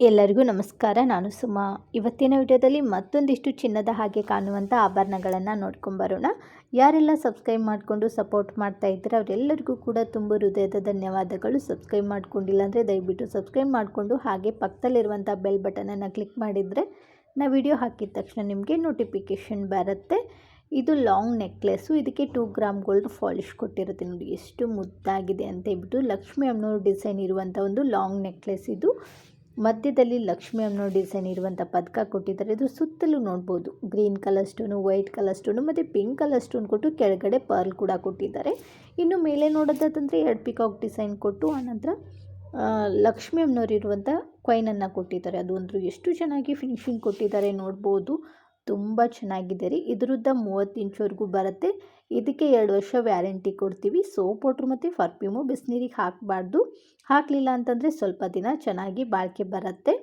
ಎಲ್ಲರಿಗೂ ನಮಸ್ಕಾರ, ನಾನು ಸುಮಾ. ಇವತ್ತಿನ ವಿಡಿಯೋದಲ್ಲಿ ಮತ್ತೊಂದಿಷ್ಟು ಚಿನ್ನದ ಹಾಗೆ ಕಾಣುವಂಥ ಆಭರಣಗಳನ್ನು ನೋಡ್ಕೊಂಬರೋಣ ಯಾರೆಲ್ಲ ಸಬ್ಸ್ಕ್ರೈಬ್ ಮಾಡಿಕೊಂಡು ಸಪೋರ್ಟ್ ಮಾಡ್ತಾ ಇದ್ದಾರೆ, ಅವರೆಲ್ಲರಿಗೂ ಕೂಡ ತುಂಬ ಹೃದಯದ ಧನ್ಯವಾದಗಳು. ಸಬ್ಸ್ಕ್ರೈಬ್ ಮಾಡ್ಕೊಂಡಿಲ್ಲ ಅಂದರೆ ದಯವಿಟ್ಟು ಸಬ್ಸ್ಕ್ರೈಬ್ ಮಾಡಿಕೊಂಡು ಹಾಗೆ ಪಕ್ಕದಲ್ಲಿರುವಂಥ ಬೆಲ್ ಬಟನನ್ನು ಕ್ಲಿಕ್ ಮಾಡಿದರೆ ನಾ ವಿಡಿಯೋ ಹಾಕಿದ ತಕ್ಷಣ ನಿಮಗೆ ನೋಟಿಫಿಕೇಷನ್ ಬರುತ್ತೆ. ಇದು ಲಾಂಗ್ ನೆಕ್ಲೆಸ್ಸು ಇದಕ್ಕೆ ಟೂ ಗ್ರಾಮ್ ಗೋಲ್ಡ್ ಫಾಲಿಶ್ ಕೊಟ್ಟಿರುತ್ತೆ ನೋಡಿ, ಎಷ್ಟು ಮುದ್ದಾಗಿದೆ ಅಂತ ಹೇಳ್ಬಿಟ್ಟು ಲಕ್ಷ್ಮಿ ಅಮ್ಮನವ್ರ ಡಿಸೈನ್ ಇರುವಂಥ ಒಂದು ಲಾಂಗ್ ನೆಕ್ಲೆಸ್ ಇದು. ಮಧ್ಯದಲ್ಲಿ ಲಕ್ಷ್ಮಿ ಅನ್ನೋ ಡಿಸೈನ್ ಇರುವಂಥ ಪದಕ ಕೊಟ್ಟಿದ್ದಾರೆ. ಇದು ಸುತ್ತಲೂ ನೋಡ್ಬೋದು. Green colour stone white colour stone ಮತ್ತು ಪಿಂಕ್ ಕಲರ್ ಸ್ಟೋನ್ ಕೊಟ್ಟು ಕೆಳಗಡೆ ಪರ್ಲ್ ಕೂಡ ಕೊಟ್ಟಿದ್ದಾರೆ. ಇನ್ನು ಮೇಲೆ ನೋಡೋದಾದಂದರೆ ಎರಡು ಪಿಕಾಕ್ ಡಿಸೈನ್ ಕೊಟ್ಟು, ಆನಂತರ ಲಕ್ಷ್ಮಿ ಅಮ್ಮನವ್ರು ಇರುವಂಥ ಕೊಯ್ನನ್ನು ಕೊಟ್ಟಿದ್ದಾರೆ. ಅದು ಎಷ್ಟು ಚೆನ್ನಾಗಿ ಫಿನಿಶಿಂಗ್ ಕೊಟ್ಟಿದ್ದಾರೆ ನೋಡ್ಬೋದು. ತುಂಬ ಚೆನ್ನಾಗಿದೆ ರೀ. ಇದರದ್ದು ಮೂವತ್ತು ಇಂಚ್ವರೆಗೂ ಬರುತ್ತೆ. ಇದಕ್ಕೆ ಎರಡು ವರ್ಷ ವ್ಯಾರಂಟಿ ಕೊಡ್ತೀವಿ. ಸೋಪ್ ವಾಟ್ರ್ ಮತ್ತು ಫರ್ಫ್ಯೂಮು ಬಿಸಿನೀರಿಗೆ ಹಾಕಬಾರ್ದು. ಹಾಕಲಿಲ್ಲ ಅಂತಂದರೆ ಸ್ವಲ್ಪ ದಿನ ಚೆನ್ನಾಗಿ ಬಾಳಿಕೆ ಬರುತ್ತೆ.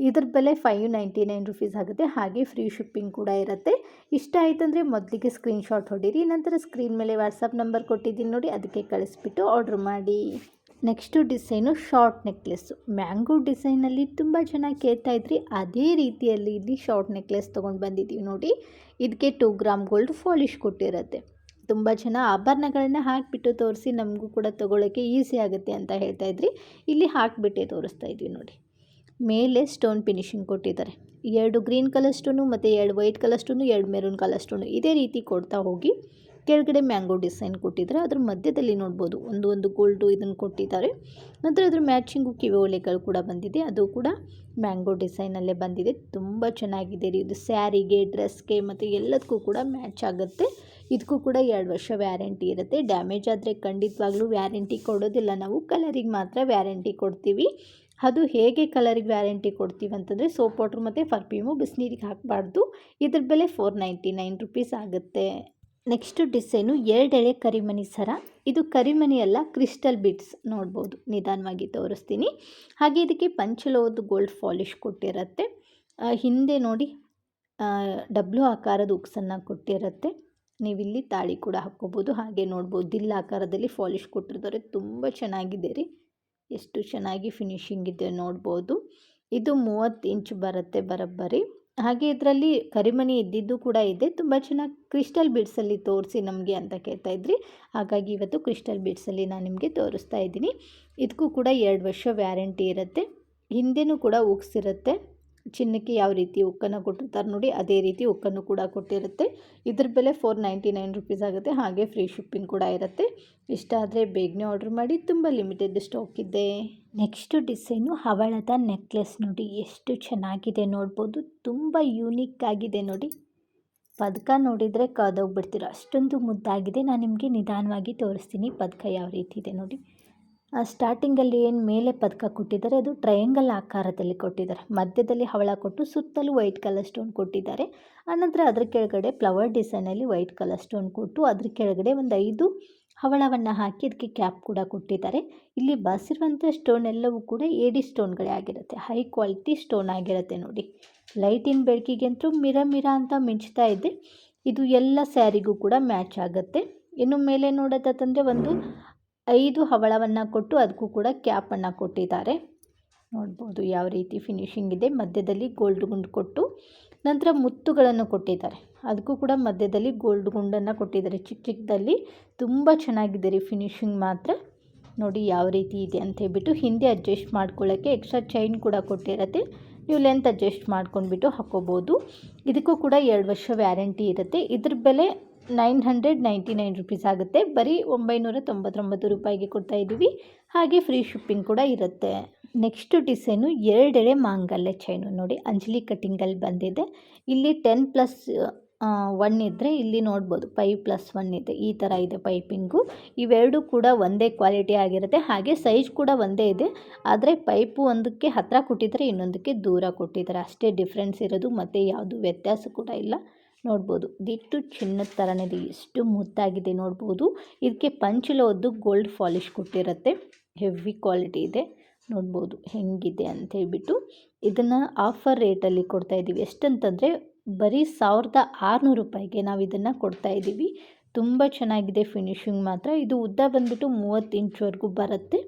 ಇದ್ರ ಬೆಲೆ ಫೈವ್ ನೈಂಟಿ ನೈನ್ ರುಪೀಸ್ ಆಗುತ್ತೆ. ಹಾಗೆ ಫ್ರೀ ಶಿಪ್ಪಿಂಗ್ ಕೂಡ ಇರುತ್ತೆ. ಇಷ್ಟ ಆಯ್ತಂದರೆ ಮೊದಲಿಗೆ ಸ್ಕ್ರೀನ್ಶಾಟ್ ಹೊಡೀರಿ. ನಂತರ ಸ್ಕ್ರೀನ್ ಮೇಲೆ ವಾಟ್ಸಪ್ ನಂಬರ್ ಕೊಟ್ಟಿದ್ದೀನಿ ನೋಡಿ, ಅದಕ್ಕೆ ಕಳಿಸ್ಬಿಟ್ಟು ಆರ್ಡ್ರ್ ಮಾಡಿ. Next design short necklace. Mango ಡಿಸೈನಲ್ಲಿ ತುಂಬ ಚೆನ್ನಾಗಿ ಕೇಳ್ತಾ ಇದ್ರಿ. ಅದೇ ರೀತಿಯಲ್ಲಿ ಇಲ್ಲಿ ಶಾರ್ಟ್ ನೆಕ್ಲೆಸ್ ತೊಗೊಂಡು ಬಂದಿದ್ದೀವಿ ನೋಡಿ. ಇದಕ್ಕೆ ಟೂ ಗ್ರಾಮ್ ಗೋಲ್ಡ್ ಫಾಲಿಶ್ ಕೊಟ್ಟಿರುತ್ತೆ. ತುಂಬ ಜನ ಆಭರಣಗಳನ್ನ ಹಾಕಿಬಿಟ್ಟು ತೋರಿಸಿ ನಮಗೂ ಕೂಡ ತೊಗೊಳ್ಳೋಕ್ಕೆ ಈಸಿ ಆಗುತ್ತೆ ಅಂತ ಹೇಳ್ತಾ ಇದ್ರಿ. ಇಲ್ಲಿ ಹಾಕಿಬಿಟ್ಟೆ ತೋರಿಸ್ತಾ ಇದ್ವಿ ನೋಡಿ. ಮೇಲೆ ಸ್ಟೋನ್ ಫಿನಿಶಿಂಗ್ ಕೊಟ್ಟಿದ್ದಾರೆ. ಎರಡು ಗ್ರೀನ್ ಕಲರ್ ಸ್ಟೋನು ಮತ್ತು ಎರಡು ವೈಟ್ ಕಲರ್ ಸ್ಟೋನು ಎರಡು ಮೆರೂನ್ ಕಲರ್ ಸ್ಟೋನು ಇದೇ ರೀತಿ ಕೊಡ್ತಾ ಹೋಗಿ ಕೆಳಗಡೆ ಮ್ಯಾಂಗೋ ಡಿಸೈನ್ ಕೊಟ್ಟಿದ್ದಾರೆ. ಅದ್ರ ಮಧ್ಯದಲ್ಲಿ ನೋಡ್ಬೋದು ಒಂದು ಒಂದು ಗೋಲ್ಡು ಇದನ್ನು ಕೊಟ್ಟಿದ್ದಾರೆ. ನಂತರ ಅದ್ರ ಮ್ಯಾಚಿಂಗು ಕಿವಿ ಓಲೆಗಳು ಕೂಡ ಬಂದಿದೆ. ಅದು ಕೂಡ ಮ್ಯಾಂಗೋ ಡಿಸೈನಲ್ಲೇ ಬಂದಿದೆ. ತುಂಬ ಚೆನ್ನಾಗಿದೆ ರೀ. ಇದು ಸ್ಯಾರಿಗೆ, ಡ್ರೆಸ್ಗೆ ಮತ್ತು ಎಲ್ಲದಕ್ಕೂ ಕೂಡ ಮ್ಯಾಚ್ ಆಗುತ್ತೆ. ಇದಕ್ಕೂ ಕೂಡ ಎರಡು ವರ್ಷ ವ್ಯಾರಂಟಿ ಇರುತ್ತೆ. ಡ್ಯಾಮೇಜ್ ಆದರೆ ಖಂಡಿತವಾಗ್ಲೂ ವ್ಯಾರಂಟಿ ಕೊಡೋದಿಲ್ಲ. ನಾವು ಕಲರಿಗೆ ಮಾತ್ರ ವ್ಯಾರಂಟಿ ಕೊಡ್ತೀವಿ. ಅದು ಹೇಗೆ ಕಲರಿಗೆ ವ್ಯಾರಂಟಿ ಕೊಡ್ತೀವಿ ಅಂತಂದರೆ ಸೋಪ್ ವಾಟ್ರ್ ಮತ್ತು ಪರ್ಫ್ಯೂಮು ಬಿಸಿನೀರಿಗೆ ಹಾಕಬಾರ್ದು. ಇದ್ರ ಬೆಲೆ ಫೋರ್ ನೈಂಟಿ ನೈನ್ ರುಪೀಸ್ ಆಗುತ್ತೆ. ನೆಕ್ಸ್ಟು ಡಿಸೈನು ಎರಡೆಳೆ ಕರಿಮಣಿ ಸರ. ಇದು ಕರಿಮಣಿ ಅಲ್ಲ, ಕ್ರಿಸ್ಟಲ್ ಬಿಟ್ಸ್ ನೋಡ್ಬೋದು. ನಿಧಾನವಾಗಿ ತೋರಿಸ್ತೀನಿ. ಹಾಗೆ ಇದಕ್ಕೆ ಪಂಚಲೋದು ಗೋಲ್ಡ್ ಫಾಲಿಶ್ ಕೊಟ್ಟಿರುತ್ತೆ. ಹಿಂದೆ ನೋಡಿ ಡಬ್ಲ್ಯೂ ಡಬ್ಲು ಆಕಾರದ ಉಕ್ಸನ್ನು ಕೊಟ್ಟಿರುತ್ತೆ. ನೀವಿಲ್ಲಿ ತಾಳಿ ಕೂಡ ಹಾಕ್ಕೋಬೋದು. ಹಾಗೆ ನೋಡ್ಬೋದು, ದಿಲ್ ಆಕಾರದಲ್ಲಿ ಫಾಲಿಶ್ ಕೊಟ್ಟಿರ್ತಾರೆ. ತುಂಬ ಚೆನ್ನಾಗಿದೆ ರೀ. ಎಷ್ಟು ಚೆನ್ನಾಗಿ ಫಿನಿಶಿಂಗ್ ಇದೆ ನೋಡ್ಬೋದು. ಇದು ಮೂವತ್ತು ಇಂಚ್ ಬರುತ್ತೆ ಬರೋಬ್ಬರಿ. ಹಾಗೆ ಇದರಲ್ಲಿ ಕರಿಮಣಿ ಇದ್ದಿದ್ದು ಕೂಡ ಇದೆ. ತುಂಬ ಚೆನ್ನಾಗಿ ಕ್ರಿಸ್ಟಲ್ ಬಿಡ್ಸಲ್ಲಿ ತೋರಿಸಿ ನಮಗೆ ಅಂತ ಕೇಳ್ತಾ ಇದ್ರಿ. ಹಾಗಾಗಿ ಇವತ್ತು ಕ್ರಿಸ್ಟಲ್ ಬಿಡ್ಸಲ್ಲಿ ನಾನು ನಿಮಗೆ ತೋರಿಸ್ತಾ ಇದ್ದೀನಿ. ಇದಕ್ಕೂ ಕೂಡ ಎರಡು ವರ್ಷ ವ್ಯಾರಂಟಿ ಇರುತ್ತೆ. ಹಿಂದೆನೂ ಕೂಡ ಉಕ್ಸಿರುತ್ತೆ ಚಿನ್ನಕ್ಕೆ ಯಾವ ರೀತಿ ಉಕ್ಕನ್ನು ಕೊಟ್ಟಿರ್ತಾರೆ ನೋಡಿ, ಅದೇ ರೀತಿ ಉಕ್ಕನ್ನು ಕೂಡ ಕೊಟ್ಟಿರುತ್ತೆ. ಇದ್ರ ಬೆಲೆ ಫೋರ್ ನೈಂಟಿ ನೈನ್ ರುಪೀಸ್ ಆಗುತ್ತೆ, ಹಾಗೆ ಫ್ರೀ ಶಿಪ್ಪಿಂಗ್ ಕೂಡ ಇರುತ್ತೆ. ಇಷ್ಟ ಆದರೆ ಬೇಗನೆ ಆರ್ಡ್ರ್ ಮಾಡಿ, ತುಂಬ ಲಿಮಿಟೆಡ್ ಸ್ಟಾಕ್ ಇದೆ. ನೆಕ್ಸ್ಟು ಡಿಸೈನು ಹವಳದ ನೆಕ್ಲೆಸ್ ನೋಡಿ, ಎಷ್ಟು ಚೆನ್ನಾಗಿದೆ ನೋಡ್ಬೋದು. ತುಂಬ ಯೂನಿಕ್ ಆಗಿದೆ ನೋಡಿ. ಪದಕ ನೋಡಿದರೆ ಕದೋಗ್ಬಿಡ್ತೀರ. ಅಷ್ಟೊಂದು ಮುದ್ದಾಗಿದೆ. ನಾನು ನಿಮಗೆ ನಿಧಾನವಾಗಿ ತೋರಿಸ್ತೀನಿ, ಪದಕ ಯಾವ ರೀತಿ ಇದೆ ನೋಡಿ. ಸ್ಟಾರ್ಟಿಂಗಲ್ಲಿ ಏನು ಮೇಲೆ ಪದಕ ಕೊಟ್ಟಿದ್ದಾರೆ, ಅದು ಟ್ರಯಾಂಗಲ್ ಆಕಾರದಲ್ಲಿ ಕೊಟ್ಟಿದ್ದಾರೆ. ಮಧ್ಯದಲ್ಲಿ ಹವಳ ಕೊಟ್ಟು ಸುತ್ತಲೂ ವೈಟ್ ಕಲರ್ ಸ್ಟೋನ್ ಕೊಟ್ಟಿದ್ದಾರೆ. ಆನಂತರ ಅದ್ರ ಕೆಳಗಡೆ ಫ್ಲವರ್ ಡಿಸೈನಲ್ಲಿ ವೈಟ್ ಕಲರ್ ಸ್ಟೋನ್ ಕೊಟ್ಟು ಅದ್ರ ಕೆಳಗಡೆ ಒಂದು ಐದು ಹವಳವನ್ನು ಹಾಕಿ ಅದಕ್ಕೆ ಕ್ಯಾಪ್ ಕೂಡ ಕೊಟ್ಟಿದ್ದಾರೆ. ಇಲ್ಲಿ ಬಸಿರುವಂಥ ಸ್ಟೋನ್ ಎಲ್ಲವೂ ಕೂಡ ಏಡಿ ಸ್ಟೋನ್ಗಳೇ ಆಗಿರುತ್ತೆ. ಹೈ ಕ್ವಾಲಿಟಿ ಸ್ಟೋನ್ ಆಗಿರುತ್ತೆ ನೋಡಿ. ಲೈಟಿನ ಬೆಳಕಿಗೆ ಅಂತೂ ಮಿರ ಮಿರ ಅಂತ ಮಿಂಚ್ತಾ ಇದೆ. ಇದು ಎಲ್ಲ ಸ್ಯಾರಿಗೂ ಕೂಡ ಮ್ಯಾಚ್ ಆಗುತ್ತೆ. ಇನ್ನು ಮೇಲೆ ನೋಡೋದಂದರೆ ಒಂದು ಐದು ಹವಳವನ್ನು ಕೊಟ್ಟು ಅದಕ್ಕೂ ಕೂಡ ಕ್ಯಾಪನ್ನು ಕೊಟ್ಟಿದ್ದಾರೆ. ನೋಡ್ಬೋದು ಯಾವ ರೀತಿ ಫಿನಿಶಿಂಗ್ ಇದೆ. ಮಧ್ಯದಲ್ಲಿ ಗೋಲ್ಡ್ ಗುಂಡು ಕೊಟ್ಟು ನಂತರ ಮುತ್ತುಗಳನ್ನು ಕೊಟ್ಟಿದ್ದಾರೆ. ಅದಕ್ಕೂ ಕೂಡ ಮಧ್ಯದಲ್ಲಿ ಗೋಲ್ಡ್ ಗುಂಡನ್ನು ಕೊಟ್ಟಿದ್ದಾರೆ. ಚಿಕ್ಕ ಚಿಕ್ಕದಲ್ಲಿ ತುಂಬ ಚೆನ್ನಾಗಿದೆ ರೀ ಫಿನಿಶಿಂಗ್ ಮಾತ್ರ. ನೋಡಿ ಯಾವ ರೀತಿ ಇದೆ ಅಂತ ಹೇಳ್ಬಿಟ್ಟು ಹಿಂದೆ ಅಡ್ಜಸ್ಟ್ ಮಾಡ್ಕೊಳ್ಳೋಕ್ಕೆ ಎಕ್ಸ್ಟ್ರಾ ಚೈನ್ ಕೂಡ ಕೊಟ್ಟಿರತ್ತೆ. ನೀವು ಲೆಂತ್ ಅಡ್ಜಸ್ಟ್ ಮಾಡ್ಕೊಂಡ್ಬಿಟ್ಟು ಹಾಕೋಬೋದು. ಇದಕ್ಕೂ ಕೂಡ ಎರಡು ವರ್ಷ ವ್ಯಾರಂಟಿ ಇರುತ್ತೆ. ಇದ್ರ ಬೆಲೆ nine hundred ninety nine rupees ಆಗುತ್ತೆ. ಬರೀ ಒಂಬೈನೂರ ತೊಂಬತ್ತೊಂಬತ್ತು ರೂಪಾಯಿಗೆ ಕೊಡ್ತಾ ಇದ್ದೀವಿ. ಹಾಗೆ ಫ್ರೀ ಶಿಪ್ಪಿಂಗ್ ಕೂಡ ಇರುತ್ತೆ. ನೆಕ್ಸ್ಟ್ ಡಿಸೈನು ಎರಡೆಳೆ ಮಾಂಗಲ್ಯ ಚೈನು ನೋಡಿ. ಅಂಜಲಿ ಕಟ್ಟಿಂಗಲ್ಲಿ ಬಂದಿದೆ. ಇಲ್ಲಿ ಟೆನ್ ಪ್ಲಸ್ ಒನ್ ಇದ್ದರೆ ಇಲ್ಲಿ ನೋಡ್ಬೋದು. ಫೈವ್ ಪ್ಲಸ್ ಒನ್ ಇದೆ. ಈ ಥರ ಇದೆ ಪೈಪಿಂಗು ಇವೆರಡು ಕೂಡ ಒಂದೇ ಕ್ವಾಲಿಟಿ ಆಗಿರುತ್ತೆ. ಹಾಗೆ ಸೈಜ್ ಕೂಡ ಒಂದೇ ಇದೆ. ಆದರೆ ಪೈಪು ಒಂದಕ್ಕೆ ಹತ್ತಿರ ಕೊಟ್ಟಿದ್ದಾರೆ ಇನ್ನೊಂದಕ್ಕೆ ದೂರ ಕೊಟ್ಟಿದ್ದಾರೆ. ಅಷ್ಟೇ ಡಿಫ್ರೆನ್ಸ್ ಇರೋದು. ಮತ್ತು ಯಾವುದು ವ್ಯತ್ಯಾಸ ಕೂಡ ಇಲ್ಲ. ನೋಡ್ಬೋದು. ದಿಟ್ಟು ಚಿನ್ನದ ಥರನೇ ಇದೆ ಎಷ್ಟು ಮುದ್ದಾಗಿದೆ ನೋಡ್ಬೋದು. ಇದಕ್ಕೆ ಪಂಚಲೋದ್ದು ಗೋಲ್ಡ್ ಪಾಲಿಷ್ ಕೊಟ್ಟಿರುತ್ತೆ. ಹೆವಿ ಕ್ವಾಲಿಟಿ ಇದೆ. ನೋಡ್ಬೋದು ಹೆಂಗಿದೆ ಅಂತ ಹೇಳ್ಬಿಟ್ಟು ಇದನ್ನು ಆಫರ್ ರೇಟಲ್ಲಿ ಕೊಡ್ತಾ ಇದ್ದೀವಿ ಎಷ್ಟಂತಂದರೆ ಬರೀ ಸಾವಿರದ ಆರುನೂರು ರೂಪಾಯಿಗೆ ನಾವು ಇದನ್ನು ಕೊಡ್ತಾ ಇದ್ದೀವಿ ತುಂಬ ಚೆನ್ನಾಗಿದೆ ಫಿನಿಶಿಂಗ್ ಮಾತ್ರ. ಇದು ಉದ್ದ ಬಂದುಬಿಟ್ಟು ಮೂವತ್ತು ಇಂಚ್ವರೆಗೂ ಬರುತ್ತೆ.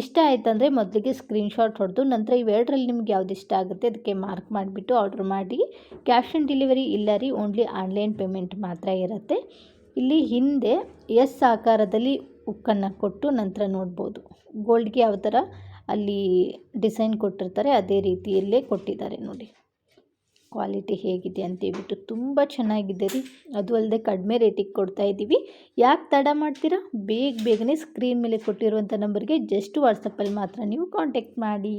ಇಷ್ಟ ಆಯ್ತಂದರೆ ಮೊದಲಿಗೆ ಸ್ಕ್ರೀನ್ಶಾಟ್ ಹೊಡೆದು ನಂತರ ಇವೆರಡರಲ್ಲಿ ನಿಮ್ಗೆ ಯಾವ್ದು ಇಷ್ಟ ಆಗುತ್ತೆ ಅದಕ್ಕೆ ಮಾರ್ಕ್ ಮಾಡಿಬಿಟ್ಟು ಆರ್ಡ್ರ್ ಮಾಡಿ. ಕ್ಯಾಶ್ ಆನ್ ಡೆಲಿವರಿ ಇಲ್ಲ ರೀ ಓನ್ಲಿ ಆನ್ಲೈನ್ ಪೇಮೆಂಟ್ ಮಾತ್ರ ಇರುತ್ತೆ. ಇಲ್ಲಿ ಹಿಂದೆ ಎಸ್ ಆಕಾರದಲ್ಲಿ ಉಕ್ಕನ್ನು ಕೊಟ್ಟು ನಂತರ ನೋಡ್ಬೋದು. ಗೋಲ್ಡ್ಗೆ ಯಾವ ಥರ ಅಲ್ಲಿ ಡಿಸೈನ್ ಕೊಟ್ಟಿರ್ತಾರೆ, ಅದೇ ರೀತಿಯಲ್ಲೇ ಕೊಟ್ಟಿದ್ದಾರೆ ನೋಡಿ. ಕ್ವಾಲಿಟಿ ಹೇಗಿದೆ ಅಂತೇಳ್ಬಿಟ್ಟು ತುಂಬ ಚೆನ್ನಾಗಿದೆ ರೀ. ಅದು ಅಲ್ಲದೆ ಕಡಿಮೆ ರೇಟಿಗೆ ಕೊಡ್ತಾ ಇದ್ದೀವಿ. ಯಾಕೆ ತಡ ಮಾಡ್ತೀರಾ? ಬೇಗ ಬೇಗನೆ ಸ್ಕ್ರೀನ್ ಮೇಲೆ ಕೊಟ್ಟಿರುವಂಥ ನಂಬರ್ಗೆ ಜಸ್ಟ್ ವಾಟ್ಸಪ್ಪಲ್ಲಿ ಮಾತ್ರ ನೀವು ಕಾಂಟ್ಯಾಕ್ಟ್ ಮಾಡಿ.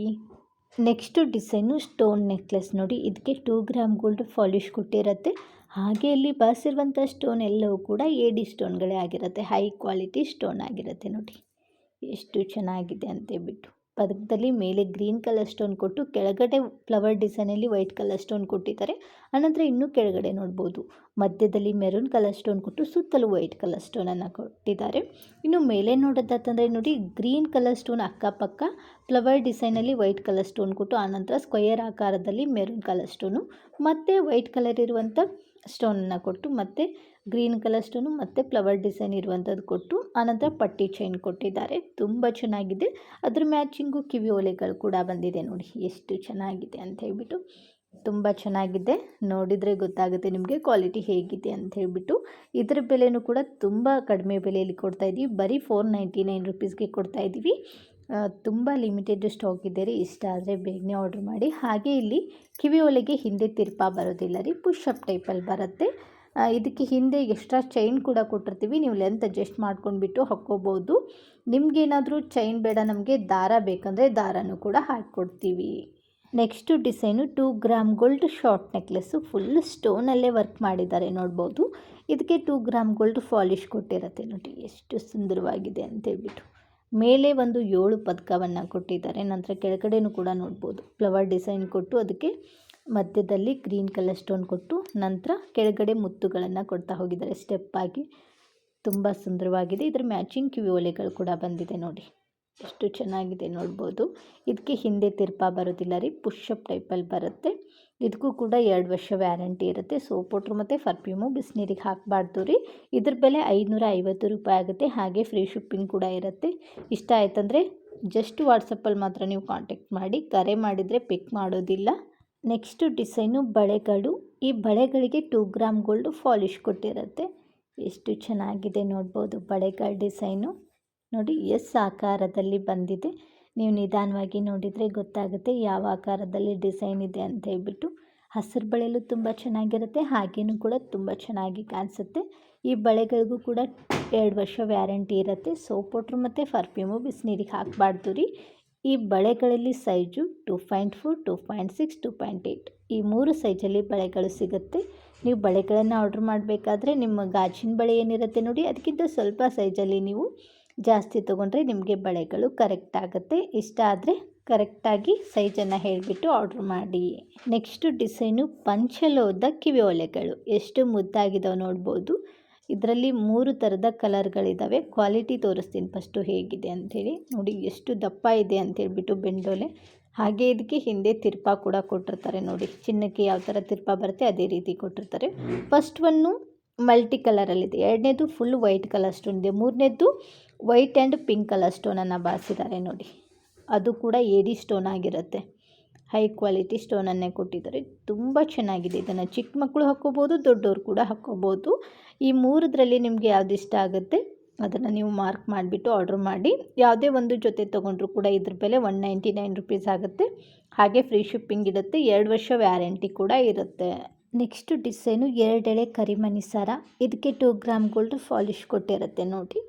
ನೆಕ್ಸ್ಟು ಡಿಸೈನು ಸ್ಟೋನ್ ನೆಕ್ಲೆಸ್ ನೋಡಿ. ಇದಕ್ಕೆ ಟೂ ಗ್ರಾಮ್ ಗೋಲ್ಡ್ ಫಾಲಿಶ್ ಕೊಟ್ಟಿರುತ್ತೆ ಹಾಗೆ ಇಲ್ಲಿ ಬಳಸಿರುವಂಥ ಸ್ಟೋನ್ ಎಲ್ಲವೂ ಕೂಡ ಎ ಡಿ ಸ್ಟೋನ್ಗಳೇ ಆಗಿರುತ್ತೆ. ಹೈ ಕ್ವಾಲಿಟಿ ಸ್ಟೋನ್ ಆಗಿರುತ್ತೆ ನೋಡಿ. ಎಷ್ಟು ಚೆನ್ನಾಗಿದೆ ಅಂತೇಳ್ಬಿಟ್ಟು ಪದಕದಲ್ಲಿ ಮೇಲೆ ಗ್ರೀನ್ ಕಲರ್ ಸ್ಟೋನ್ ಕೊಟ್ಟು, ಕೆಳಗಡೆ ಫ್ಲವರ್ ಡಿಸೈನಲ್ಲಿ ವೈಟ್ ಕಲರ್ ಸ್ಟೋನ್ ಕೊಟ್ಟಿದ್ದಾರೆ. ಆನಂತರ ಇನ್ನೂ ಕೆಳಗಡೆ ನೋಡ್ಬೋದು. ಮಧ್ಯದಲ್ಲಿ ಮೆರೂನ್ ಕಲರ್ ಸ್ಟೋನ್ ಕೊಟ್ಟು, ಸುತ್ತಲೂ ವೈಟ್ ಕಲರ್ ಸ್ಟೋನನ್ನು ಕೊಟ್ಟಿದ್ದಾರೆ. ಇನ್ನು ಮೇಲೆ ನೋಡೋದಾತಂದರೆ ನೋಡಿ, ಗ್ರೀನ್ ಕಲರ್ ಸ್ಟೋನ್ ಅಕ್ಕಪಕ್ಕ, ಫ್ಲವರ್ ಡಿಸೈನಲ್ಲಿ ವೈಟ್ ಕಲರ್ ಸ್ಟೋನ್ ಕೊಟ್ಟು, ಆನಂತರ ಸ್ಕ್ವಯರ್ ಆಕಾರದಲ್ಲಿ ಮೆರೂನ್ ಕಲರ್ ಸ್ಟೋನು, ಮತ್ತು ವೈಟ್ ಕಲರ್ ಇರುವಂಥ ಸ್ಟೋನನ್ನು ಕೊಟ್ಟು, ಮತ್ತು ಗ್ರೀನ್ ಕಲರ್ ಸ್ಟೋನು ಮತ್ತು ಫ್ಲವರ್ ಡಿಸೈನ್ ಇರುವಂಥದ್ದು ಕೊಟ್ಟು ಆನಂತರ ಪಟ್ಟಿ ಚೈನ್ ಕೊಟ್ಟಿದ್ದಾರೆ. ತುಂಬ ಚೆನ್ನಾಗಿದೆ. ಅದ್ರ ಮ್ಯಾಚಿಂಗು ಕಿವಿ ಓಲೆಗಳು ಕೂಡ ಬಂದಿದೆ ನೋಡಿ. ಎಷ್ಟು ಚೆನ್ನಾಗಿದೆ ಅಂತ ಹೇಳ್ಬಿಟ್ಟು. ತುಂಬ ಚೆನ್ನಾಗಿದೆ. ನೋಡಿದರೆ ಗೊತ್ತಾಗುತ್ತೆ ನಿಮಗೆ ಕ್ವಾಲಿಟಿ ಹೇಗಿದೆ ಅಂತ ಹೇಳ್ಬಿಟ್ಟು. ಇದರ ಬೆಲೆನೂ ಕೂಡ ತುಂಬ ಕಡಿಮೆ ಬೆಲೆಯಲ್ಲಿ ಕೊಡ್ತಾ ಇದ್ದೀವಿ ಬರೀ ಫೋರ್ ನೈಂಟಿ ನೈನ್ ರುಪೀಸ್ಗೆ ಕೊಡ್ತಾ ಇದ್ದೀವಿ ತುಂಬ ಲಿಮಿಟೆಡ್ ಸ್ಟಾಕ್ ಇದೆ ರೀ ಇಷ್ಟ ಆದರೆ ಬೇಗನೆ ಆರ್ಡ್ರ್ ಮಾಡಿ. ಹಾಗೆ ಇಲ್ಲಿ ಕಿವಿ ಒಲೆಗೆ ಹಿಂದೆ ತಿರ್ಪಾ ಬರೋದಿಲ್ಲ ರೀ. ಪುಷಪ್ ಟೈಪಲ್ಲಿ ಬರುತ್ತೆ. ಇದಕ್ಕೆ ಹಿಂದೆ ಎಕ್ಸ್ಟ್ರಾ ಚೈನ್ ಕೂಡ ಕೊಟ್ಟಿರ್ತೀವಿ. ನೀವು ಲೆಂತ್ ಅಡ್ಜಸ್ಟ್ ಮಾಡ್ಕೊಂಡ್ಬಿಟ್ಟು ಹಾಕ್ಕೋಬೋದು. ನಿಮಗೇನಾದರೂ ಚೈನ್ ಬೇಡ, ನಮಗೆ ದಾರ ಬೇಕಂದರೆ ದಾರನೂ ಕೂಡ ಹಾಕ್ಕೊಡ್ತೀವಿ. Next design two gram gold short necklace full ಸ್ಟೋನಲ್ಲೇ work ಮಾಡಿದ್ದಾರೆ ನೋಡ್ಬೋದು. ಇದಕ್ಕೆ ಟೂ ಗ್ರಾಮ್ ಗೋಲ್ಡ್ ಫಾಲಿಶ್ ಕೊಟ್ಟಿರತ್ತೆ ನೋಡಿ, ಎಷ್ಟು ಸುಂದರವಾಗಿದೆ ಅಂತೇಳ್ಬಿಟ್ಟು ಮೇಲೆ ಒಂದು ಏಳು ಪದಕವನ್ನು ಕೊಟ್ಟಿದ್ದಾರೆ. ನಂತರ ಕೆಳಗಡೆನೂ ಕೂಡ ನೋಡ್ಬೋದು. ಫ್ಲವರ್ ಡಿಸೈನ್ ಕೊಟ್ಟು ಅದಕ್ಕೆ ಮಧ್ಯದಲ್ಲಿ ಗ್ರೀನ್ ಕಲರ್ ಸ್ಟೋನ್ ಕೊಟ್ಟು ನಂತರ ಕೆಳಗಡೆ ಮುತ್ತುಗಳನ್ನು ಕೊಡ್ತಾ ಹೋಗಿದ್ದಾರೆ. ಸ್ಟೆಪ್ ಆಗಿ ತುಂಬ ಸುಂದರವಾಗಿದೆ. ಇದರ ಮ್ಯಾಚಿಂಗ್ ಕಿವಿ ಒಲೆಗಳು ಕೂಡ ಬಂದಿದೆ ನೋಡಿ. ಎಷ್ಟು ಚೆನ್ನಾಗಿದೆ ನೋಡ್ಬೋದು. ಇದಕ್ಕೆ ಹಿಂದೆ ತಿರ್ಪ ಬರೋದಿಲ್ಲ ರೀ ಪುಷಪ್ ಟೈಪಲ್ಲಿ ಬರುತ್ತೆ. ಇದಕ್ಕೂ ಕೂಡ ಎರಡು ವರ್ಷ ವ್ಯಾರಂಟಿ ಇರುತ್ತೆ. ಸೋಪ್ ವಾಟ್ರ್ ಮತ್ತು ಪರ್ಫ್ಯೂಮು ಬಿಸಿನೀರಿಗೆ ಹಾಕಬಾರ್ದು ರೀ. ಇದ್ರ ಬೆಲೆ ಐದುನೂರ ಐವತ್ತು ರೂಪಾಯಿ ಆಗುತ್ತೆ. ಹಾಗೆ ಫ್ರೀ ಶಿಪ್ಪಿಂಗ್ ಕೂಡ ಇರುತ್ತೆ. ಇಷ್ಟ ಆಯ್ತಂದರೆ ಜಸ್ಟ್ ವಾಟ್ಸಪ್ಪಲ್ಲಿ ಮಾತ್ರ ನೀವು ಕಾಂಟ್ಯಾಕ್ಟ್ ಮಾಡಿ. ಕರೆ ಮಾಡಿದರೆ ಪಿಕ್ ಮಾಡೋದಿಲ್ಲ. ನೆಕ್ಸ್ಟು ಡಿಸೈನು ಬಳೆಗಳು. ಈ ಬಳೆಗಳಿಗೆ ಟೂ ಗ್ರಾಮ್ ಗೋಲ್ಡು ಫಾಲಿಶ್ ಕೊಟ್ಟಿರುತ್ತೆ. ಎಷ್ಟು ಚೆನ್ನಾಗಿದೆ ನೋಡ್ಬೋದು ಬಳೆಗಳ ಡಿಸೈನು. ನೋಡಿ, ಎಸ್ ಆಕಾರದಲ್ಲಿ ಬಂದಿದೆ. ನೀವು ನಿಧಾನವಾಗಿ ನೋಡಿದರೆ ಗೊತ್ತಾಗುತ್ತೆ ಯಾವ ಆಕಾರದಲ್ಲಿ ಡಿಸೈನ್ ಇದೆ ಅಂತ ಹೇಳ್ಬಿಟ್ಟು. ಹಸಿರು ಬಳೆಯಲ್ಲೂ ತುಂಬ ಚೆನ್ನಾಗಿರುತ್ತೆ, ಹಾಗೇನೂ ಕೂಡ ತುಂಬ ಚೆನ್ನಾಗಿ ಕಾಣಿಸುತ್ತೆ. ಈ ಬಳೆಗಳಿಗೂ ಕೂಡ ಎರಡು ವರ್ಷ ವ್ಯಾರಂಟಿ ಇರುತ್ತೆ. ಸೋಪ್ ವಾಟ್ರ್ ಮತ್ತು ಪರ್ಫ್ಯೂಮು ಬಿಸಿನೀರಿಗೆ ಹಾಕಬಾರ್ದು ರೀ. ಈ ಬಳೆಗಳಲ್ಲಿ size two point four, two point six, two point eight ಈ ಮೂರು ಸೈಜಲ್ಲಿ ಬಳೆಗಳು ಸಿಗುತ್ತೆ. ನೀವು ಬಳೆಗಳನ್ನು ಆರ್ಡ್ರ್ ಮಾಡಬೇಕಾದ್ರೆ ನಿಮ್ಮ ಗಾಜಿನ ಬಳೆ ಏನಿರುತ್ತೆ ನೋಡಿ, ಅದಕ್ಕಿಂತ ಸ್ವಲ್ಪ ಸೈಜಲ್ಲಿ ನೀವು ಜಾಸ್ತಿ ತೊಗೊಂಡ್ರೆ ನಿಮಗೆ ಬಳೆಗಳು ಕರೆಕ್ಟ್ ಆಗುತ್ತೆ. ಇಷ್ಟ ಆದರೆ ಕರೆಕ್ಟಾಗಿ ಸೈಜನ್ನು ಹೇಳಿಬಿಟ್ಟು ಆರ್ಡ್ರ್ ಮಾಡಿ. ನೆಕ್ಸ್ಟು ಡಿಸೈನು ಪಂಚಲೋದ ಕಿವಿ ಒಲೆಗಳು. ಎಷ್ಟು ಮುದ್ದಾಗಿದಾವೆ ನೋಡ್ಬೋದು. ಇದರಲ್ಲಿ ಮೂರು ಥರದ ಕಲರ್ಗಳಿದ್ದಾವೆ ಕ್ವಾಲಿಟಿ ತೋರಿಸ್ತೀನಿ ಫಸ್ಟು ಹೇಗಿದೆ ಅಂಥೇಳಿ. ನೋಡಿ ಎಷ್ಟು ದಪ್ಪ ಇದೆ ಅಂತೇಳ್ಬಿಟ್ಟು ಬೆಂಡೋಲೆ. ಹಾಗೆ ಇದಕ್ಕೆ ಹಿಂದೆ ತಿರ್ಪ ಕೂಡ ಕೊಟ್ಟಿರ್ತಾರೆ ನೋಡಿ. ಚಿನ್ನಕ್ಕೆ ಯಾವ ಥರ ತಿರ್ಪ ಬರುತ್ತೆ ಅದೇ ರೀತಿ ಕೊಟ್ಟಿರ್ತಾರೆ. ಫಸ್ಟ್ ಒನ್ನು ಮಲ್ಟಿ ಕಲರಲ್ಲಿದೆ. ಎರಡನೇದು ಫುಲ್ ವೈಟ್ ಕಲರ್ ಸ್ಟೋನ್ ಇದೆ. ಮೂರನೇದು ವೈಟ್ ಆ್ಯಂಡ್ ಪಿಂಕ್ ಕಲರ್ ಸ್ಟೋನನ್ನು ಬಾರಿಸಿದ್ದಾರೆ ನೋಡಿ. ಅದು ಕೂಡ ಏರಿ ಸ್ಟೋನ್ ಆಗಿರುತ್ತೆ. ಹೈ ಕ್ವಾಲಿಟಿ ಸ್ಟೋನನ್ನೇ ಕೊಟ್ಟಿದ್ದಾರೆ. ತುಂಬ ಚೆನ್ನಾಗಿದೆ. ಇದನ್ನು ಚಿಕ್ಕ ಮಕ್ಕಳು ಹಾಕ್ಕೋಬೋದು, ದೊಡ್ಡವರು ಕೂಡ ಹಾಕ್ಕೋಬೋದು. ಈ ಮೂರದ್ರಲ್ಲಿ ನಿಮಗೆ ಯಾವ್ದು ಇಷ್ಟ ಆಗುತ್ತೆ, ಅದನ್ನು ನೀವು ಮಾರ್ಕ್ ಮಾಡಿಬಿಟ್ಟು ಆರ್ಡ್ರ್ ಮಾಡಿ. ಯಾವುದೇ ಒಂದು ಜೊತೆ ತೊಗೊಂಡ್ರು ಕೂಡ ಇದ್ರ ಬೆಲೆ ಒನ್ ನೈಂಟಿ ನೈನ್ ರುಪೀಸ್ ಆಗುತ್ತೆ. ಹಾಗೆ ಫ್ರೀ ಶಿಪ್ಪಿಂಗ್ ಇರುತ್ತೆ ಎರಡು ವರ್ಷ ವ್ಯಾರಂಟಿ ಕೂಡ ಇರುತ್ತೆ. ನೆಕ್ಸ್ಟ್ ಡಿಸೈನು ಎರಡೆಳೆ ಕರಿಮಣಿ ಸರ. ಇದಕ್ಕೆ ಟೂ ಗ್ರಾಮ್ ಗೋಲ್ಡ್ ಫಾಲಿಶ್ ಕೊಟ್ಟಿರುತ್ತೆ ನೋಡಿ.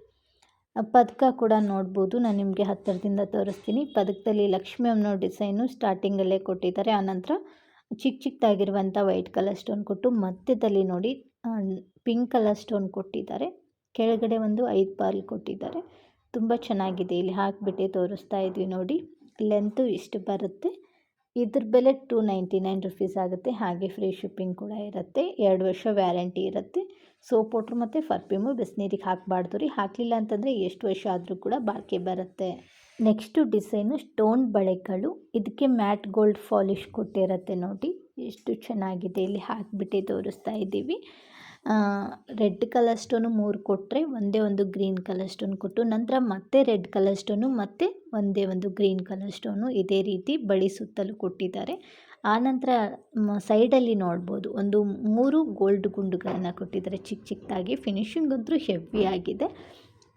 ಪದಕ ಕೂಡ ನೋಡ್ಬೋದು. ನಾನು ನಿಮಗೆ ಹತ್ತಿರದಿಂದ ತೋರಿಸ್ತೀನಿ. ಪದಕದಲ್ಲಿ ಲಕ್ಷ್ಮಿ ಅನ್ನೋ ಡಿಸೈನು ಸ್ಟಾರ್ಟಿಂಗಲ್ಲೇ ಕೊಟ್ಟಿದ್ದಾರೆ. ಆನಂತರ ಚಿಕ್ಕ ಚಿಕ್ಕದಾಗಿರುವಂಥ ವೈಟ್ ಕಲರ್ ಸ್ಟೋನ್ ಕೊಟ್ಟು ಮಧ್ಯದಲ್ಲಿ ನೋಡಿ ಪಿಂಕ್ ಕಲರ್ ಸ್ಟೋನ್ ಕೊಟ್ಟಿದ್ದಾರೆ. ಕೆಳಗಡೆ ಒಂದು ಐದು ಬಾಲ್ ಕೊಟ್ಟಿದ್ದಾರೆ. ತುಂಬ ಚೆನ್ನಾಗಿದೆ. ಇಲ್ಲಿ ಹಾಕಿಬಿಟ್ಟೆ ತೋರಿಸ್ತಾ ಇದ್ವಿ ನೋಡಿ. ಲೆಂತು ಇಷ್ಟು ಬರುತ್ತೆ. ಇದ್ರ ಬೆಲೆ ಟೂ ನೈಂಟಿ ನೈನ್ ರುಪೀಸ್ ಆಗುತ್ತೆ. ಹಾಗೆ ಫ್ರೀ ಶಿಪ್ಪಿಂಗ್ ಕೂಡ ಇರುತ್ತೆ. ಎರಡು ವರ್ಷ ವ್ಯಾರಂಟಿ ಇರುತ್ತೆ. ಸೋಪ್ ವಾಟ್ರ್ ಮತ್ತು ಫರ್ಫ್ಯೂಮು ಬಿಸಿನೀರಿಗೆ ಹಾಕಬಾರ್ದು ರೀ. ಹಾಕಲಿಲ್ಲ ಅಂತಂದರೆ ಎಷ್ಟು ವರ್ಷ ಆದರೂ ಕೂಡ ಬಾಳಿಕೆ ಬರುತ್ತೆ. ನೆಕ್ಸ್ಟು ಡಿಸೈನು ಸ್ಟೋನ್ ಬಳೆಗಳು. ಇದಕ್ಕೆ ಮ್ಯಾಟ್ ಗೋಲ್ಡ್ ಫಾಲಿಶ್ ಕೊಟ್ಟಿರುತ್ತೆ ನೋಡಿ. ಎಷ್ಟು ಚೆನ್ನಾಗಿದೆ ಇಲ್ಲಿ ಹಾಕಿಬಿಟ್ಟೆ ತೋರಿಸ್ತಾ ಇದ್ದೀವಿ. ರೆಡ್ ಕಲರ್ ಸ್ಟೋನು ಮೂರು ಕೊಟ್ಟರೆ ಒಂದೇ ಒಂದು ಗ್ರೀನ್ ಕಲರ್ ಸ್ಟೋನ್ ಕೊಟ್ಟು ನಂತರ ಮತ್ತೆ ರೆಡ್ ಕಲರ್ ಸ್ಟೋನು ಮತ್ತು ಒಂದೇ ಒಂದು ಗ್ರೀನ್ ಕಲರ್ ಸ್ಟೋನು ಇದೇ ರೀತಿ ಬಳಿ ಸುತ್ತಲೂ ಕೊಟ್ಟಿದ್ದಾರೆ. ಆನಂತರ ಸೈಡಲ್ಲಿ ನೋಡ್ಬೋದು, ಒಂದು ಮೂರು ಗೋಲ್ಡ್ ಗುಂಡುಗಳನ್ನು ಕೊಟ್ಟಿದ್ದಾರೆ. ಚಿಕ್ಕ ಚಿಕ್ಕದಾಗಿ ಫಿನಿಷಿಂಗ್ ಅಂತೂ ಹೆವಿ ಆಗಿದೆ.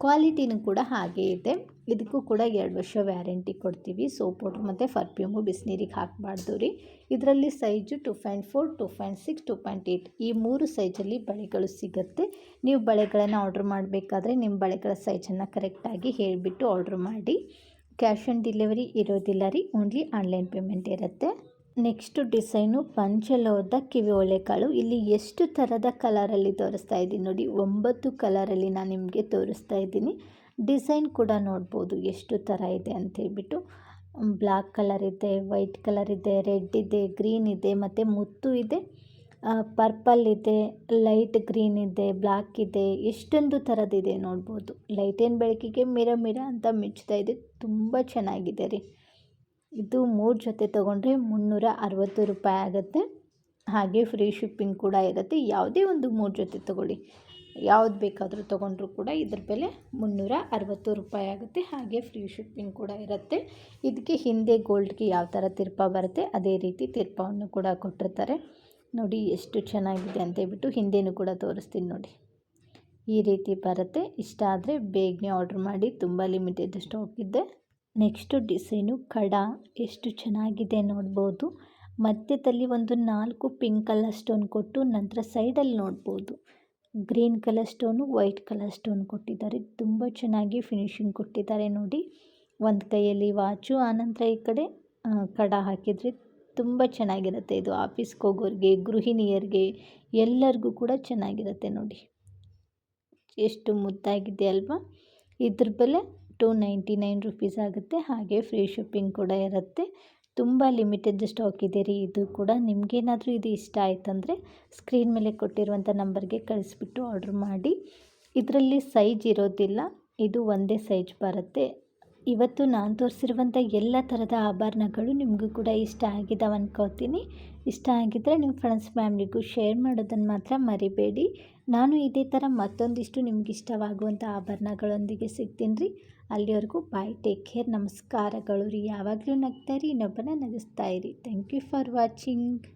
ಕ್ವಾಲಿಟಿನೂ ಕೂಡ ಹಾಗೇ ಇದೆ. ಇದಕ್ಕೂ ಕೂಡ ಎರಡು ವರ್ಷ ವ್ಯಾರಂಟಿ ಕೊಡ್ತೀವಿ. ಸೋಪ್ ಮತ್ತು ಫರ್ಫ್ಯೂಮು ಬಿಸಿನೀರಿಗೆ ಹಾಕಬಾರ್ದು ರೀ. ಇದರಲ್ಲಿ size two point four, two point six, two point eight ಈ ಮೂರು ಸೈಜಲ್ಲಿ ಬಳೆಗಳು ಸಿಗುತ್ತೆ. ನೀವು ಬಳೆಗಳನ್ನು ಆರ್ಡ್ರ್ ಮಾಡಬೇಕಾದ್ರೆ ನಿಮ್ಮ ಬಳೆಗಳ ಸೈಜನ್ನು ಕರೆಕ್ಟಾಗಿ ಹೇಳಿಬಿಟ್ಟು ಆರ್ಡ್ರ್ ಮಾಡಿ. ಕ್ಯಾಶ್ ಆನ್ ಡೆಲಿವರಿ ಇರೋದಿಲ್ಲ ರೀ. ಓನ್ಲಿ ಆನ್ಲೈನ್ ಪೇಮೆಂಟ್ ಇರುತ್ತೆ. ನೆಕ್ಸ್ಟ್ ಡಿಸೈನು ಪಂಚಲೋಹದ ಕಿವಿ ಒಳ್ಳೆಕಾಳು ಇಲ್ಲಿ ಎಷ್ಟು ಥರದ ಕಲರಲ್ಲಿ ತೋರಿಸ್ತಾ ಇದ್ದೀನಿ ನೋಡಿ. ಒಂಬತ್ತು ಕಲರಲ್ಲಿ ನಾನು ನಿಮಗೆ ತೋರಿಸ್ತಾ ಇದ್ದೀನಿ. ಡಿಸೈನ್ ಕೂಡ ನೋಡ್ಬೋದು ಎಷ್ಟು ಥರ ಇದೆ ಅಂತ ಹೇಳ್ಬಿಟ್ಟು. ಬ್ಲ್ಯಾಕ್ ಕಲರ್ ಇದೆ, ವೈಟ್ ಕಲರ್ ಇದೆ, ರೆಡ್ ಇದೆ, ಗ್ರೀನ್ ಇದೆ, ಮತ್ತು ಮುತ್ತು ಇದೆ. ಪರ್ಪಲ್ ಇದೆ, ಲೈಟ್ ಗ್ರೀನ್ ಇದೆ ಬ್ಲ್ಯಾಕ್ ಇದೆ. ಎಷ್ಟೊಂದು ಥರದ್ದಿದೆ ನೋಡ್ಬೋದು. ಲೈಟಿನ ಬೆಳಕಿಗೆ ಮಿರ ಮಿರ ಅಂತ ಮಿಚ್ತಾ ಇದೆ. ತುಂಬ ಚೆನ್ನಾಗಿದೆ ರೀ. ಇದು ಮೂರು ಜೊತೆ ತೊಗೊಂಡ್ರೆ ಮುನ್ನೂರ ಅರವತ್ತು ರೂಪಾಯಿ ಆಗುತ್ತೆ. ಹಾಗೆ ಫ್ರೀ ಶಿಪ್ಪಿಂಗ್ ಕೂಡ ಇರುತ್ತೆ. ಯಾವುದೇ ಒಂದು ಮೂರು ಜೊತೆ ತೊಗೊಳ್ಳಿ. ಯಾವ್ದು ಬೇಕಾದರೂ ತೊಗೊಂಡ್ರೂ ಕೂಡ ಇದ್ರ ಬೆಲೆ ಮುನ್ನೂರ ಅರವತ್ತು ರೂಪಾಯಿ ಆಗುತ್ತೆ. ಹಾಗೆ ಫ್ರೀ ಶಿಪ್ಪಿಂಗ್ ಕೂಡ ಇರುತ್ತೆ. ಇದಕ್ಕೆ ಹಿಂದೆ ಗೋಲ್ಡ್ಗೆ ಯಾವ ಥರ ತಿರ್ಪ ಬರುತ್ತೆ, ಅದೇ ರೀತಿ ತಿರ್ಪವನ್ನು ಕೂಡ ಕೊಟ್ಟಿರ್ತಾರೆ. ನೋಡಿ ಎಷ್ಟು ಚೆನ್ನಾಗಿದೆ ಅಂತ ಹೇಳ್ಬಿಟ್ಟು ಹಿಂದೆನೂ ಕೂಡ ತೋರಿಸ್ತೀನಿ ನೋಡಿ. ಈ ರೀತಿ ಬರುತ್ತೆ. ಇಷ್ಟ ಆದರೆ ಬೇಗನೆ ಆರ್ಡ್ರ್ ಮಾಡಿ. ತುಂಬ ಲಿಮಿಟೆಡ್ ಸ್ಟಾಕ್ ಇದೆ. ನೆಕ್ಸ್ಟು ಡಿಸೈನು ಕಡ, ಎಷ್ಟು ಚೆನ್ನಾಗಿದೆ ನೋಡ್ಬೋದು. ಮಧ್ಯದಲ್ಲಿ ಒಂದು ನಾಲ್ಕು ಪಿಂಕ್ ಕಲರ್ ಸ್ಟೋನ್ ಕೊಟ್ಟು ನಂತರ ಸೈಡಲ್ಲಿ ನೋಡ್ಬೋದು. Green colour stone white colour stone ಕೊಟ್ಟಿದ್ದಾರೆ. ತುಂಬ ಚೆನ್ನಾಗಿ ಫಿನಿಶಿಂಗ್ ಕೊಟ್ಟಿದ್ದಾರೆ ನೋಡಿ. ಒಂದು ಕೈಯಲ್ಲಿ ವಾಚು ಆನಂತರ ಈ ಕಡೆ ಕಡ ಹಾಕಿದರೆ ತುಂಬ ಚೆನ್ನಾಗಿರುತ್ತೆ. ಇದು ಆಫೀಸ್ಗೆ ಹೋಗೋರಿಗೆ, ಗೃಹಿಣಿಯರಿಗೆ, ಎಲ್ಲರಿಗೂ ಕೂಡ ಚೆನ್ನಾಗಿರುತ್ತೆ ನೋಡಿ. ಎಷ್ಟು ಮುದ್ದಾಗಿದೆ ಅಲ್ವಾ? ಇದ್ರ ಬೆಲೆ ಟು ನೈಂಟಿ ನೈನ್ ರುಪೀಸ್ ಆಗುತ್ತೆ. ಹಾಗೆ ಫ್ರೀ ಶಿಪ್ಪಿಂಗ್ ಕೂಡ ಇರುತ್ತೆ. ತುಂಬ ಲಿಮಿಟೆಡ್ ಸ್ಟಾಕ್ ಇದೆ ರೀ ಇದು ಕೂಡ. ನಿಮಗೇನಾದರೂ ಇದು ಇಷ್ಟ ಆಯ್ತಂದರೆ ಸ್ಕ್ರೀನ್ ಮೇಲೆ ಕೊಟ್ಟಿರುವಂಥ ನಂಬರ್ಗೆ ಕಳಿಸ್ಬಿಟ್ಟು ಆರ್ಡ್ರ್ ಮಾಡಿ. ಇದರಲ್ಲಿ ಸೈಜ್ ಇರೋದಿಲ್ಲ. ಇದು ಒಂದೇ ಸೈಜ್ ಬರುತ್ತೆ. ಇವತ್ತು ನಾನು ತೋರಿಸಿರುವಂಥ ಎಲ್ಲ ಥರದ ಆಭರಣಗಳು ನಿಮಗೂ ಕೂಡ ಇಷ್ಟ ಆಗಿದ್ದಾವೆ ಅನ್ಕೋತೀನಿ. ಇಷ್ಟ ಆಗಿದ್ದರೆ ನಿಮ್ಮ ಫ್ರೆಂಡ್ಸ್ ಫ್ಯಾಮ್ಲಿಗೂ ಶೇರ್ ಮಾಡೋದನ್ನು ಮಾತ್ರ ಮರಿಬೇಡಿ. ನಾನು ಇದೇ ಥರ ಮತ್ತೊಂದಿಷ್ಟು ನಿಮ್ಗೆ ಇಷ್ಟವಾಗುವಂಥ ಆಭರಣಗಳೊಂದಿಗೆ ಸಿಗ್ತೀನಿ ರೀ. ಅಲ್ಲಿವರೆಗೂ ಬಾಯ್ ಟೇಕ್ ಕೇರ್ ನಮಸ್ಕಾರಗಳು ರೀ. ಯಾವಾಗಲೂ ನಗ್ತಾ ಇರಿ, ಇನ್ನೊಬ್ಬನ ನಗಿಸ್ತಾ ಇರಿ. Thank you for watching